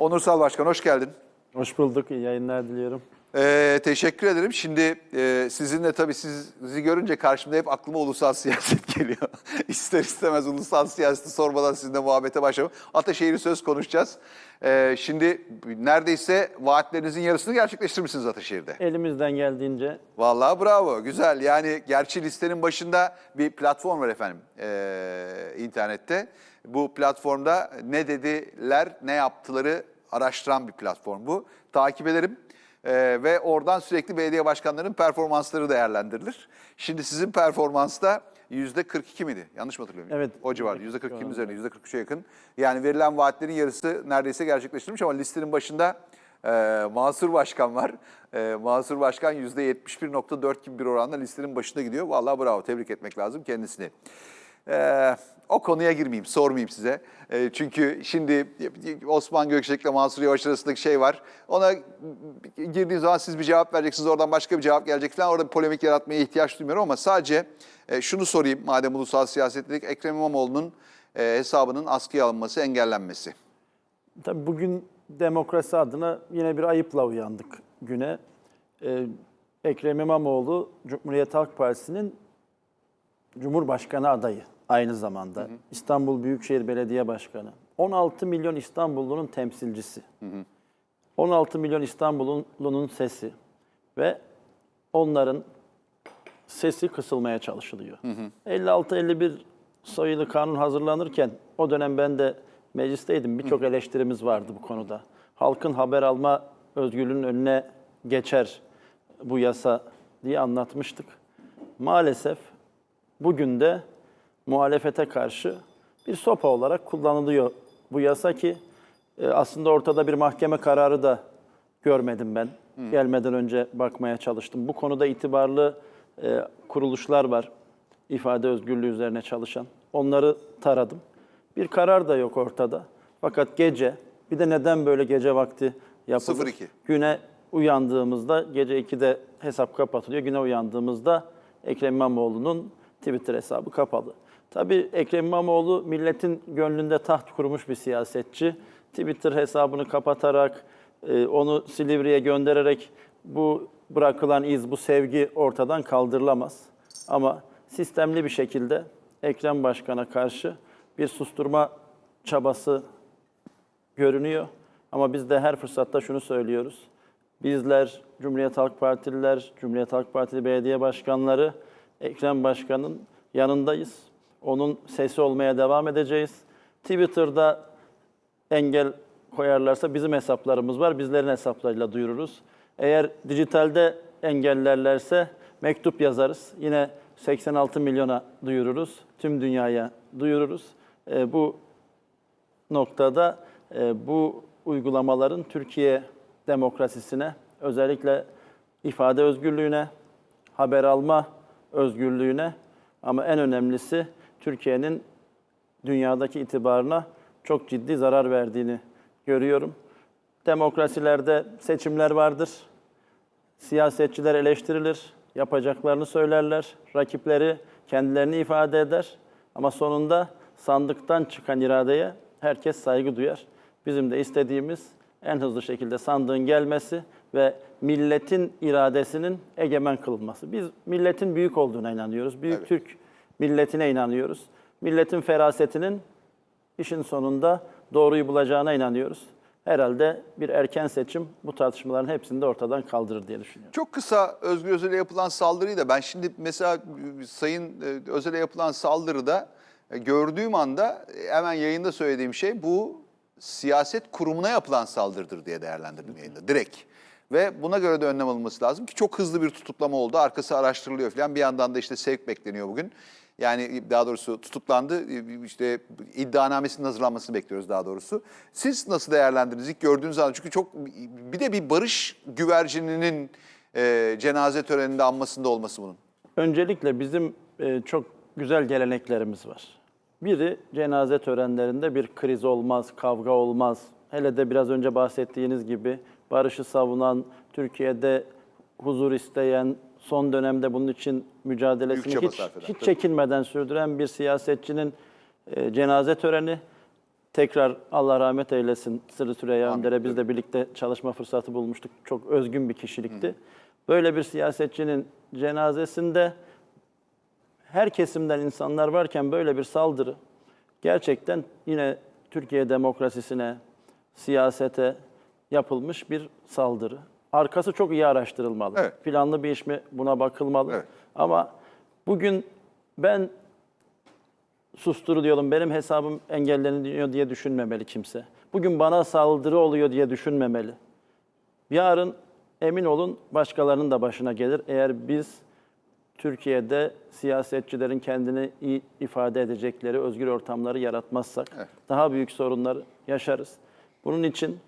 Onursal Başkan hoş geldin. Hoş bulduk. İyi yayınlar diliyorum. Ee, teşekkür ederim. Şimdi e, sizinle tabii siz- sizi görünce karşımda hep aklıma ulusal siyaset geliyor. İster istemez ulusal siyaseti sormadan sizinle muhabbete başlamam. Ataşehir'i söz konuşacağız. Ee, şimdi neredeyse vaatlerinizin yarısını gerçekleştirmişsiniz Ataşehir'de. Elimizden geldiğince Vallahi bravo, güzel. Yani gerçi listenin başında bir platform var efendim ee, internette. Bu platformda ne dediler, ne yaptıları araştıran bir platform bu. Takip ederim Ee, ve oradan sürekli belediye başkanlarının performansları değerlendirilir. Şimdi sizin performansta yüzde 42 miydi? Yanlış mı hatırlıyorum? Evet. O civarda yüzde 42'nin üzerinde, yüzde 43'e yakın. Yani verilen vaatlerin yarısı neredeyse gerçekleştirilmiş ama listenin başında e, Mansur Başkan var. E, Mansur Başkan %71.4 gibi bir oranla listenin başında gidiyor. Vallahi bravo, tebrik etmek lazım kendisini. E, o konuya girmeyeyim, sormayayım size. E, çünkü şimdi Osman Gökçek'le Mansur Yavaş arasındaki şey var. Ona girdiğim zaman siz bir cevap vereceksiniz, oradan başka bir cevap gelecek falan. Orada bir polemik yaratmaya ihtiyaç duymuyorum ama sadece e, şunu sorayım. Madem ulusal siyaset dedik, Ekrem İmamoğlu'nun e, hesabının askıya alınması, engellenmesi. tabii bugün demokrasi adına yine bir ayıpla uyandık güne. Ee, Ekrem İmamoğlu Cumhuriyet Halk Partisi'nin Cumhurbaşkanı adayı aynı zamanda. İstanbul Büyükşehir Belediye Başkanı. 16 milyon İstanbullunun temsilcisi. 16 milyon İstanbullunun sesi ve onların sesi kısılmaya çalışılıyor. 56-51 sayılı kanun hazırlanırken o dönem ben de meclisteydim. Birçok eleştirimiz vardı bu konuda. Halkın haber alma özgürlüğünün önüne geçer bu yasa diye anlatmıştık. Maalesef bugün de muhalefete karşı bir sopa olarak kullanılıyor bu yasa ki e, aslında ortada bir mahkeme kararı da görmedim ben. Gelmeden önce bakmaya çalıştım. Bu konuda itibarlı e, kuruluşlar var. ifade özgürlüğü üzerine çalışan. Onları taradım. Bir karar da yok ortada. Fakat gece, bir de neden böyle gece vakti yapılır? 02. Güne uyandığımızda, gece 2'de hesap kapatılıyor. Güne uyandığımızda Ekrem İmamoğlu'nun Twitter hesabı kapalı. Tabii Ekrem İmamoğlu milletin gönlünde taht kurmuş bir siyasetçi. Twitter hesabını kapatarak, e, onu Silivri'ye göndererek bu bırakılan iz, bu sevgi ortadan kaldırılamaz. Ama sistemli bir şekilde Ekrem Başkan'a karşı bir susturma çabası görünüyor. Ama biz de her fırsatta şunu söylüyoruz. Bizler, Cumhuriyet Halk Partililer, Cumhuriyet Halk Partili belediye başkanları, Ekrem Başkan'ın yanındayız. Onun sesi olmaya devam edeceğiz. Twitter'da engel koyarlarsa bizim hesaplarımız var. Bizlerin hesaplarıyla duyururuz. Eğer dijitalde engellerlerse mektup yazarız. Yine 86 milyona duyururuz. Tüm dünyaya duyururuz. Ee, bu noktada e, bu uygulamaların Türkiye demokrasisine, özellikle ifade özgürlüğüne, haber alma özgürlüğüne ama en önemlisi Türkiye'nin dünyadaki itibarına çok ciddi zarar verdiğini görüyorum. Demokrasilerde seçimler vardır. Siyasetçiler eleştirilir, yapacaklarını söylerler, rakipleri kendilerini ifade eder. Ama sonunda sandıktan çıkan iradeye herkes saygı duyar. Bizim de istediğimiz en hızlı şekilde sandığın gelmesi ve milletin iradesinin egemen kılınması. Biz milletin büyük olduğuna inanıyoruz. Büyük Evet. Türk milletine inanıyoruz. Milletin ferasetinin işin sonunda doğruyu bulacağına inanıyoruz. Herhalde bir erken seçim bu tartışmaların hepsini de ortadan kaldırır diye düşünüyorum. Çok kısa Özgür Özel'e yapılan saldırıyı da ben şimdi mesela e, Sayın e, Özel'e yapılan saldırıda e, gördüğüm anda hemen yayında söylediğim şey bu siyaset kurumuna yapılan saldırıdır diye değerlendirdim yayında direkt. Ve buna göre de önlem alınması lazım ki çok hızlı bir tutuklama oldu. Arkası araştırılıyor falan. Bir yandan da işte sevk bekleniyor bugün. Yani daha doğrusu tutuklandı. İşte iddianamesinin hazırlanmasını bekliyoruz daha doğrusu. Siz nasıl değerlendirdiniz ilk gördüğünüz anda? Çünkü çok bir de bir barış güvercininin e, cenaze töreninde anmasında olması bunun. Öncelikle bizim e, çok güzel geleneklerimiz var. Biri cenaze törenlerinde bir kriz olmaz, kavga olmaz. Hele de biraz önce bahsettiğiniz gibi barışı savunan, Türkiye'de huzur isteyen, son dönemde bunun için mücadelesini hiç, eden, hiç çekinmeden sürdüren bir siyasetçinin e, cenaze töreni Tekrar Allah rahmet eylesin Sırrı Süreyya. Önder'e biz de birlikte çalışma fırsatı bulmuştuk. Çok özgün bir kişilikti. Böyle bir siyasetçinin cenazesinde her kesimden insanlar varken böyle bir saldırı gerçekten yine Türkiye demokrasisine, siyasete yapılmış bir saldırı. Arkası çok iyi araştırılmalı. Evet. Planlı bir iş mi buna bakılmalı. Evet. Ama bugün ben susturuluyorum, benim hesabım engelleniyor diye düşünmemeli kimse. Bugün bana saldırı oluyor diye düşünmemeli. Yarın emin olun başkalarının da başına gelir. Eğer biz Türkiye'de siyasetçilerin kendini iyi ifade edecekleri özgür ortamları yaratmazsak daha büyük sorunlar yaşarız. Bunun için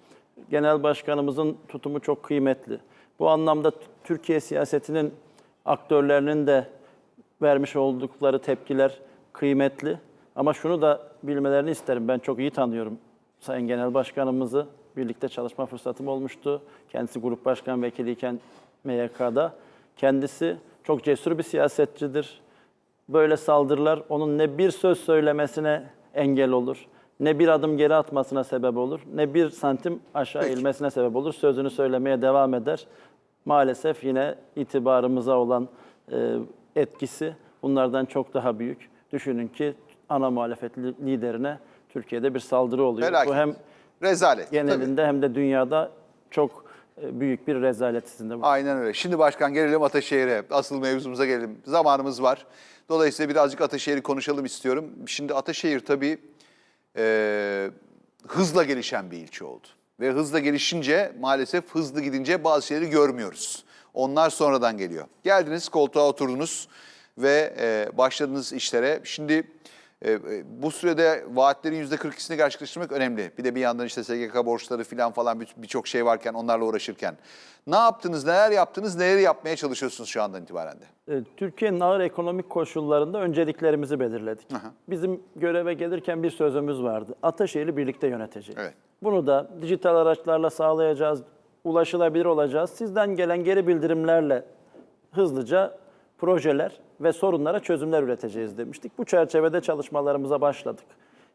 genel başkanımızın tutumu çok kıymetli. Bu anlamda Türkiye siyasetinin aktörlerinin de vermiş oldukları tepkiler kıymetli. Ama şunu da bilmelerini isterim. Ben çok iyi tanıyorum Sayın Genel Başkanımızı. Birlikte çalışma fırsatım olmuştu. Kendisi grup başkan vekiliyken MYK'da. Kendisi çok cesur bir siyasetçidir. Böyle saldırılar onun ne bir söz söylemesine engel olur, ne bir adım geri atmasına sebep olur, ne bir santim aşağı Peki. eğilmesine sebep olur. Sözünü söylemeye devam eder. Maalesef yine itibarımıza olan e, etkisi bunlardan çok daha büyük. Düşünün ki ana muhalefet li- liderine Türkiye'de bir saldırı oluyor. Felaket. Bu hem Rezalet. tabii. genelinde hem de dünyada çok e, büyük bir rezalet sizin de bu. Aynen öyle. Şimdi başkan gelelim Ataşehir'e. Asıl mevzumuza gelelim. Zamanımız var. Dolayısıyla birazcık Ataşehir'i konuşalım istiyorum. Şimdi Ataşehir tabii e, hızla gelişen bir ilçe oldu. Ve hızla gelişince maalesef hızlı gidince bazı şeyleri görmüyoruz. Onlar sonradan geliyor. Geldiniz koltuğa oturdunuz ve e, başladınız işlere. Şimdi e, e, bu sürede vaatlerin %42'sini gerçekleştirmek önemli. Bir de bir yandan işte SGK borçları falan falan bir- birçok şey varken onlarla uğraşırken. Ne yaptınız, neler yaptınız, neleri yapmaya çalışıyorsunuz şu andan itibaren de? E, Türkiye'nin ağır ekonomik koşullarında önceliklerimizi belirledik. Bizim göreve gelirken bir sözümüz vardı. Ataşehir'i birlikte yöneteceğiz. Evet. Bunu da dijital araçlarla sağlayacağız, ulaşılabilir olacağız. Sizden gelen geri bildirimlerle hızlıca projeler ve sorunlara çözümler üreteceğiz demiştik. Bu çerçevede çalışmalarımıza başladık.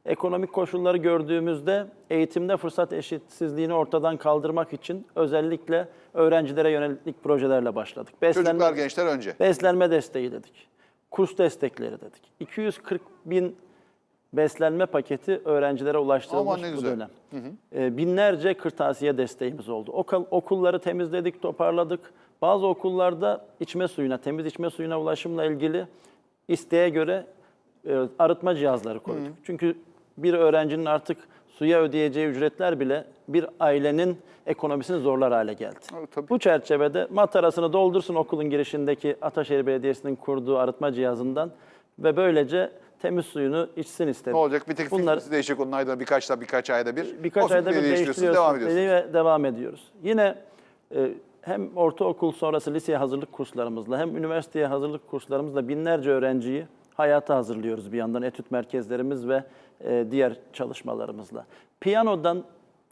Ekonomik koşulları gördüğümüzde eğitimde fırsat eşitsizliğini ortadan kaldırmak için özellikle öğrencilere yönelik projelerle başladık. Çocuklar, gençler önce. Beslenme desteği dedik. Kurs destekleri dedik. 240 bin beslenme paketi öğrencilere ulaştırılmış bu güzel. dönem. Ee, binlerce kırtasiye desteğimiz oldu. Okul, okulları temizledik, toparladık. Bazı okullarda içme suyuna, temiz içme suyuna ulaşımla ilgili isteğe göre e, arıtma cihazları koyduk. Çünkü bir öğrencinin artık suya ödeyeceği ücretler bile bir ailenin ekonomisini zorlar hale geldi. Tabii. Bu çerçevede matarasını doldursun okulun girişindeki Ataşehir Belediyesi'nin kurduğu arıtma cihazından ve böylece temiz suyunu içsin istedik. Ne olacak? Bir tek Bunlar değişecek onun ayda birkaç da birkaç ayda bir. birkaç O ayda bir değiştiriyorsunuz, devam ediyorsunuz. ve devam ediyoruz. Yine e, hem ortaokul sonrası liseye hazırlık kurslarımızla hem üniversiteye hazırlık kurslarımızla binlerce öğrenciyi hayata hazırlıyoruz bir yandan etüt merkezlerimiz ve e, diğer çalışmalarımızla. Piyanodan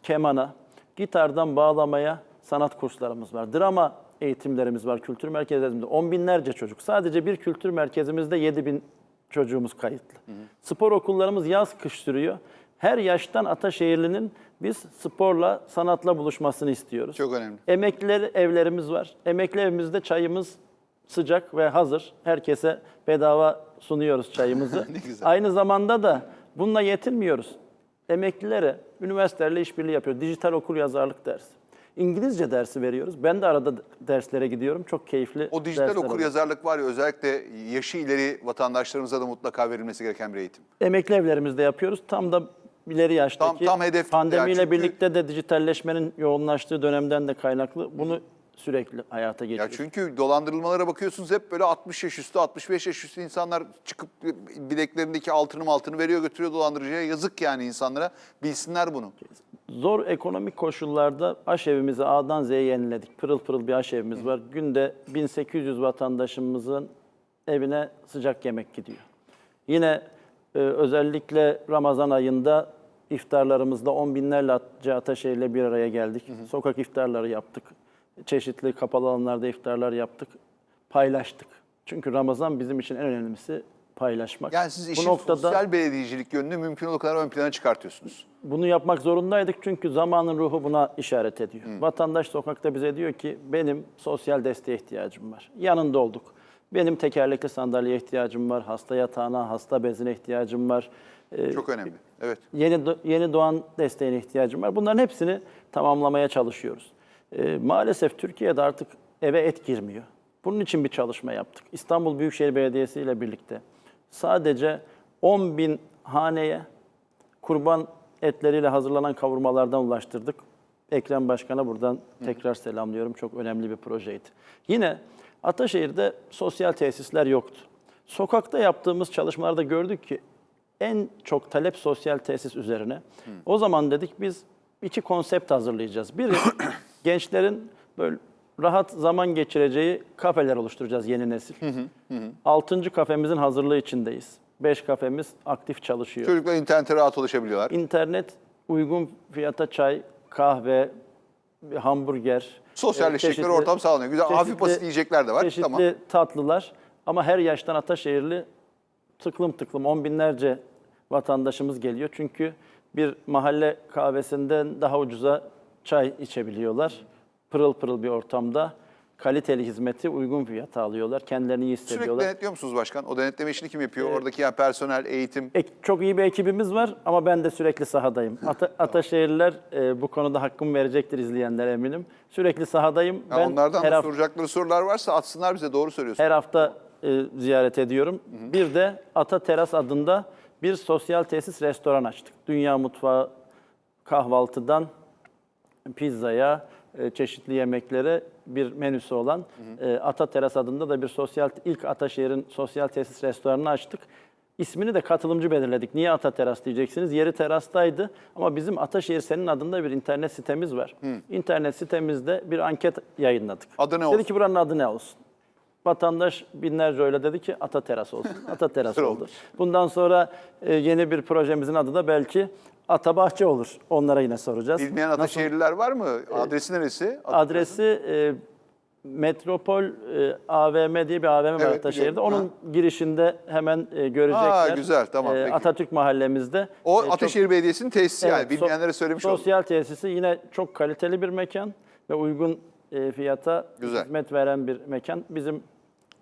kemana, gitardan bağlamaya sanat kurslarımız var. Drama eğitimlerimiz var kültür merkezlerimizde. On binlerce çocuk. Sadece bir kültür merkezimizde 7 bin çocuğumuz kayıtlı. Spor okullarımız yaz kış sürüyor. Her yaştan Ataşehirli'nin biz sporla, sanatla buluşmasını istiyoruz. Çok önemli. Emekliler evlerimiz var. Emekli evimizde çayımız sıcak ve hazır. Herkese bedava sunuyoruz çayımızı. Ne güzel. Aynı zamanda da bununla yetinmiyoruz. Emeklilere üniversitelerle işbirliği yapıyoruz. Dijital okur yazarlık dersi. İngilizce dersi veriyoruz. Ben de arada derslere gidiyorum. Çok keyifli O dijital okur yazarlık var ya özellikle yaşı ileri vatandaşlarımıza da mutlaka verilmesi gereken bir eğitim. Emekli evlerimizde yapıyoruz. Tam da ileri yaştaki Tam- tam hedef- pandemiyle çünkü- birlikte de dijitalleşmenin yoğunlaştığı dönemden de kaynaklı bunu sürekli hayata Ya geçiriyoruz. çünkü dolandırılmalara bakıyorsunuz hep böyle 60 yaş üstü, 65 yaş üstü insanlar çıkıp bileklerindeki altını altını veriyor götürüyor dolandırıcıya. Yazık yani insanlara. Bilsinler bunu. Zor ekonomik koşullarda aşevimizi A'dan Z'ye yeniledik. Pırıl pırıl bir aşevimiz var. Günde 1800 vatandaşımızın evine sıcak yemek gidiyor. Yine e, özellikle Ramazan ayında iftarlarımızda on binlerce Ataşehir'le bir araya geldik. Sokak iftarları yaptık. Çeşitli kapalı alanlarda iftarlar yaptık. Paylaştık. Çünkü Ramazan bizim için en önemlisi paylaşmak. Yani siz Bu işin noktada sosyal belediyecilik yönünü mümkün olduğu kadar ön plana çıkartıyorsunuz. bunu yapmak zorundaydık çünkü zamanın ruhu buna işaret ediyor. Vatandaş sokakta bize diyor ki benim sosyal desteğe ihtiyacım var. Yanında olduk. Benim tekerlekli sandalyeye ihtiyacım var, hasta yatağına, hasta bezine ihtiyacım var. Ee, Çok önemli. Evet. yeni yeni doğan desteğine ihtiyacım var. Bunların hepsini tamamlamaya çalışıyoruz. Ee, maalesef Türkiye'de artık eve et girmiyor. Bunun için bir çalışma yaptık. İstanbul Büyükşehir Belediyesi ile birlikte sadece 10 bin haneye kurban etleriyle hazırlanan kavurmalardan ulaştırdık. Ekrem Başkan'a buradan tekrar selamlıyorum. Çok önemli bir projeydi. Yine Ataşehir'de sosyal tesisler yoktu. Sokakta yaptığımız çalışmalarda gördük ki en çok talep sosyal tesis üzerine. O zaman dedik biz iki konsept hazırlayacağız. Biri gençlerin böyle rahat zaman geçireceği kafeler oluşturacağız yeni nesil. Altıncı kafemizin hazırlığı içindeyiz. Beş kafemiz aktif çalışıyor. Çocuklar internete rahat ulaşabiliyorlar. İnternet uygun fiyata çay, kahve, hamburger. Sosyalleşecekleri çeşitli- ortam sağlanıyor. Güzel, hafif basit yiyecekler de var. Çeşitli Tamam. tatlılar ama her yaştan Ataşehirli tıklım tıklım on binlerce vatandaşımız geliyor. Çünkü bir mahalle kahvesinden daha ucuza çay içebiliyorlar. Pırıl pırıl bir ortamda kaliteli hizmeti uygun fiyata alıyorlar. Kendilerini iyi Sürekli hissediyorlar. denetliyor musunuz başkan? O denetleme işini kim yapıyor? Ee, Oradaki yani personel, eğitim. Ek- Çok iyi bir ekibimiz var ama ben de sürekli sahadayım. Ata- Ataşehirliler e, bu konuda hakkımı verecektir izleyenler eminim. Sürekli sahadayım. Ya ben onlardan her, da soracakları sorular varsa atsınlar bize doğru söylüyorsun. her hafta e, ziyaret ediyorum. Bir de Ata Teras adında bir sosyal tesis restoran açtık. Dünya mutfağı kahvaltıdan pizzaya, e, çeşitli yemeklere bir menüsü olan e, Ata Teras adında da bir sosyal ilk Ataşehir'in sosyal tesis restoranını açtık. İsmini de katılımcı belirledik. Niye Ata Teras diyeceksiniz? Yeri terastaydı ama bizim Ataşehir Senin adında bir internet sitemiz var. İnternet sitemizde bir anket yayınladık. Adı ne Dedi olsun? ki buranın adı ne olsun? Vatandaş binlerce öyle dedi ki Ata Teras olsun. Ata Teras oldu. Bundan sonra e, yeni bir projemizin adı da belki Ata Bahçe olur. Onlara yine soracağız. Bilmeyen Ataşehirliler var mı? Adresi neresi? Adresi e, Metropol e, AVM diye bir AVM var Evet, Ataşehir'de. biliyorum. Onun girişinde hemen e, görecekler. Aa, güzel, tamam, E, peki. Atatürk mahallemizde. O E, çok- Ataşehir Belediyesi'nin tesisi yani. Evet, so- Bilmeyenlere söylemiş oldum. Sosyal tesisi yine çok kaliteli bir mekan ve uygun e, fiyata Güzel. hizmet veren bir mekan. Bizim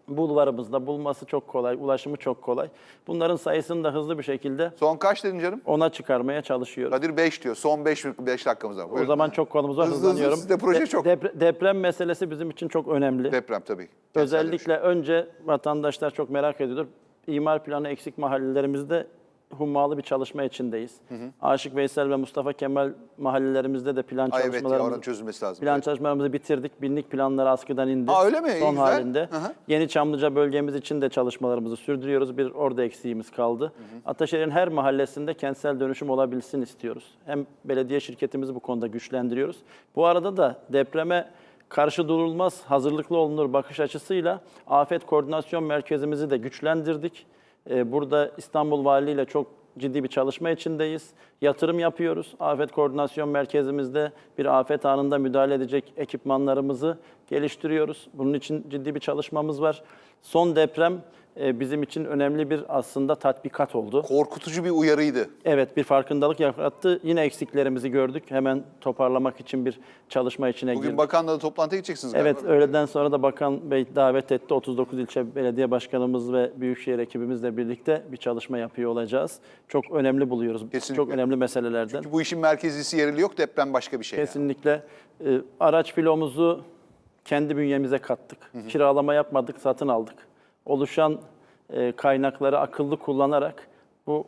bulvarımızda bulması çok kolay, ulaşımı çok kolay. Bunların sayısını da hızlı bir şekilde Son kaç dedin canım? ona çıkarmaya çalışıyoruz. Kadir 5 diyor. Son 5 5 dakikamız var. O Buyurun. zaman çok konumuz var, Hızlı hızlı, hızlanıyorum. sizde proje çok. depre- deprem meselesi bizim için çok önemli. Deprem tabii. Özellikle önce vatandaşlar çok merak ediyordur. İmar planı eksik mahallelerimizde hummalı bir çalışma içindeyiz. Aşık Veysel ve Mustafa Kemal mahallelerimizde de plan Ay evet ya çalışmalarımızı çözülmesi lazım. Plan Evet. çalışmalarımızı bitirdik. Binlik planları askıdan indi. Aa, öyle mi? Son güzel. halinde. Hı hı. Yeni Çamlıca bölgemiz için de çalışmalarımızı sürdürüyoruz. Bir orada eksiğimiz kaldı. Ataşehir'in her mahallesinde kentsel dönüşüm olabilsin istiyoruz. Hem belediye şirketimizi bu konuda güçlendiriyoruz. Bu arada da depreme karşı durulmaz, hazırlıklı olunur bakış açısıyla Afet Koordinasyon Merkezimizi de güçlendirdik. Ee, Burada İstanbul Valiliği ile çok ciddi bir çalışma içindeyiz. Yatırım yapıyoruz. Afet Koordinasyon Merkezimizde bir afet anında müdahale edecek ekipmanlarımızı geliştiriyoruz. Bunun için ciddi bir çalışmamız var. Son deprem e, bizim için önemli bir aslında tatbikat oldu. Korkutucu bir uyarıydı. Evet bir farkındalık yarattı. Yine eksiklerimizi gördük. Hemen toparlamak için bir çalışma içine Bugün girdik. bakanla da toplantıya gideceksiniz galiba. Evet, öğleden sonra da Bakan Bey davet etti. 39 ilçe belediye başkanımız ve büyükşehir ekibimizle birlikte bir çalışma yapıyor olacağız. Çok önemli buluyoruz. Kesinlikle. Çok önemli meselelerden. Bu işin merkezisi yerli yok. Deprem başka bir şey. yani. Kesinlikle. e, araç filomuzu kendi bünyemize kattık. Kiralama yapmadık, satın aldık. Oluşan e, kaynakları akıllı kullanarak bu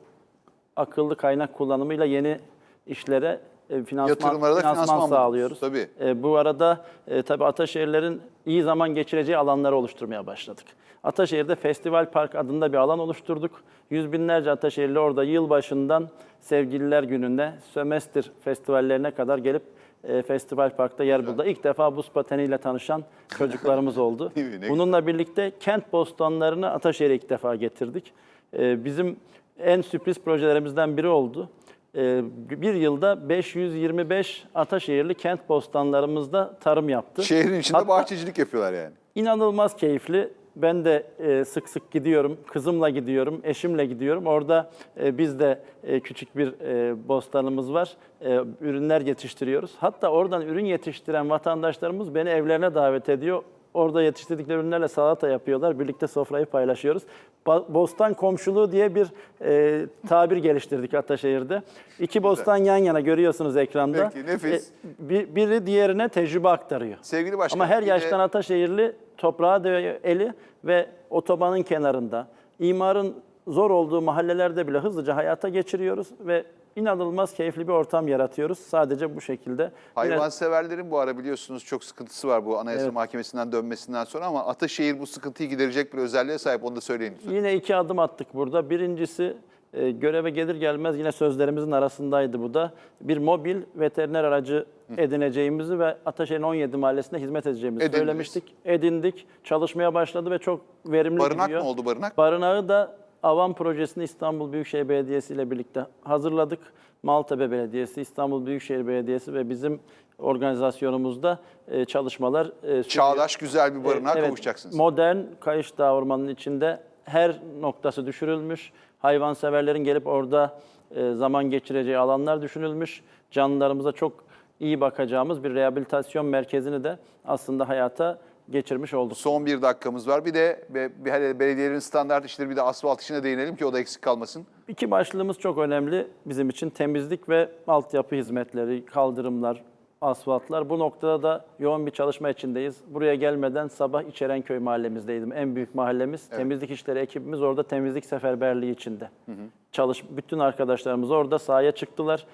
akıllı kaynak kullanımıyla yeni işlere e, finansman, finansman buldunuz, sağlıyoruz. tabii. E, bu arada e, tabii Ataşehirlerin iyi zaman geçireceği alanları oluşturmaya başladık. Ataşehir'de Festival Park adında bir alan oluşturduk. Yüz binlerce Ataşehirli orada yılbaşından Sevgililer Günü'nde sömestr festivallerine kadar gelip e, Festival Park'ta yer buldu. İlk defa buz pateniyle tanışan çocuklarımız oldu. Bununla birlikte kent bostanlarını Ataşehir'e ilk defa getirdik. E, bizim en sürpriz projelerimizden biri oldu. E, bir yılda 525 Ataşehirli kent bostanlarımızda tarım yaptı. Şehrin içinde Hatta- bahçecilik yapıyorlar yani. İnanılmaz keyifli. Ben de e, sık sık gidiyorum. Kızımla gidiyorum, eşimle gidiyorum. Orada e, biz de e, küçük bir e, bostanımız var. E, ürünler yetiştiriyoruz. Hatta oradan ürün yetiştiren vatandaşlarımız beni evlerine davet ediyor. Orada yetiştirdikleri ürünlerle salata yapıyorlar. Birlikte sofrayı paylaşıyoruz. Bostan komşuluğu diye bir e, tabir geliştirdik Ataşehir'de. İki bostan yan yana görüyorsunuz ekranda. Peki, nefis. E, bir- biri diğerine tecrübe aktarıyor. Sevgili başkanım. Ama her yaştan Ataşehirli toprağa değiyor eli ve otobanın kenarında, imarın zor olduğu mahallelerde bile hızlıca hayata geçiriyoruz ve inanılmaz keyifli bir ortam yaratıyoruz. Sadece bu şekilde. Hayvanseverlerin bu ara biliyorsunuz çok sıkıntısı var bu Anayasa Mahkemesi'nden dönmesinden sonra ama Ataşehir bu sıkıntıyı giderecek bir özelliğe sahip onu da söyleyin lütfen. Yine iki adım attık burada. Birincisi e, göreve gelir gelmez yine sözlerimizin arasındaydı bu da. Bir mobil veteriner aracı edineceğimizi ve Ataşehir'in 17 mahallesinde hizmet edeceğimizi Edindiniz. söylemiştik. Edindik. Çalışmaya başladı ve çok verimli Barınak gidiyor. mı oldu barınak? Barınağı da Avan projesini İstanbul Büyükşehir Belediyesi ile birlikte hazırladık. Maltepe Belediyesi, İstanbul Büyükşehir Belediyesi ve bizim organizasyonumuzda e, çalışmalar e. Çağdaş güzel bir barınağa Evet, kavuşacaksınız. Modern Kayış Dağı Ormanı'nın içinde her noktası düşürülmüş. Hayvanseverlerin gelip orada e, zaman geçireceği alanlar düşünülmüş. Canlılarımıza çok iyi bakacağımız bir rehabilitasyon merkezini de aslında hayata geçirmiş olduk. Son bir dakikamız var. Bir de bir hani belediyelerin standart işleri bir de asfalt işine değinelim ki o da eksik kalmasın. İki başlığımız çok önemli bizim için. Temizlik ve altyapı hizmetleri, kaldırımlar, asfaltlar. Bu noktada da yoğun bir çalışma içindeyiz. Buraya gelmeden sabah İçerenköy mahallemizdeydim. En büyük mahallemiz. Temizlik işleri ekibimiz orada temizlik seferberliği içinde. Çalış bütün arkadaşlarımız orada sahaya çıktılar.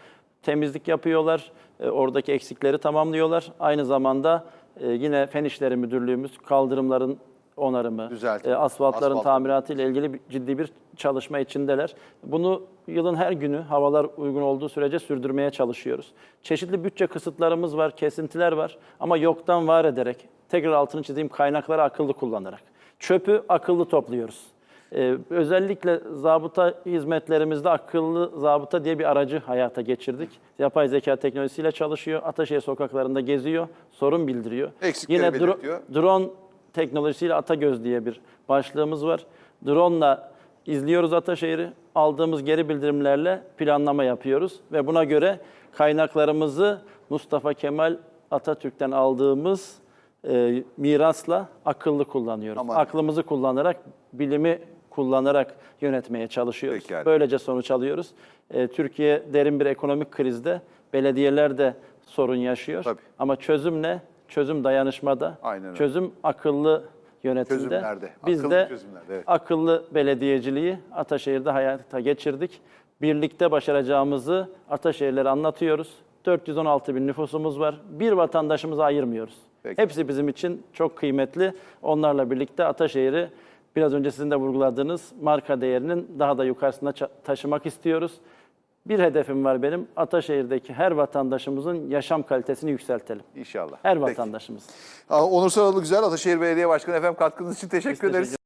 Temizlik yapıyorlar. E, Oradaki eksikleri tamamlıyorlar. Aynı zamanda e, yine Fen İşleri Müdürlüğümüz kaldırımların onarımı, Düzeltme, e, asfaltların asfalt. tamiratı ile ilgili bir- ciddi bir çalışma içindeler. Bunu yılın her günü havalar uygun olduğu sürece sürdürmeye çalışıyoruz. Çeşitli bütçe kısıtlarımız var, kesintiler var ama yoktan var ederek, tekrar altını çizeyim kaynakları akıllı kullanarak. Çöpü akıllı topluyoruz. Ee, özellikle zabıta hizmetlerimizde akıllı zabıta diye bir aracı hayata geçirdik. Yapay zeka teknolojisiyle çalışıyor. Ataşehir sokaklarında geziyor, sorun bildiriyor. Eksikleri Yine dro- drone teknolojisiyle Atagöz diye bir başlığımız var. Drone'la izliyoruz Ataşehir'i. Aldığımız geri bildirimlerle planlama yapıyoruz ve buna göre kaynaklarımızı Mustafa Kemal Atatürk'ten aldığımız e, mirasla akıllı kullanıyoruz. Aman. Aklımızı kullanarak, bilimi kullanarak yönetmeye çalışıyoruz. Pekala. Böylece sonuç alıyoruz. E, Türkiye derin bir ekonomik krizde, belediyeler de sorun yaşıyor. Tabii. Ama çözüm ne? Çözüm dayanışmada. Aynen öyle. Çözüm akıllı yönetimde. Çözümlerde, Biz akıllı de çözümlerde, evet. akıllı belediyeciliği Ataşehir'de hayata geçirdik. Birlikte başaracağımızı Ataşehirlere anlatıyoruz. 416 bin nüfusumuz var. Bir vatandaşımızı ayırmıyoruz. Peki. Hepsi bizim için çok kıymetli. Onlarla birlikte Ataşehir'i biraz önce sizin de vurguladığınız marka değerinin daha da yukarısına taşımak istiyoruz. Bir hedefim var benim. Ataşehir'deki her vatandaşımızın yaşam kalitesini yükseltelim. İnşallah. Her Peki. vatandaşımız. Onur Saralı Güzel, Ataşehir Belediye Başkanı efendim katkınız için teşekkür Biz ederiz. teşekkür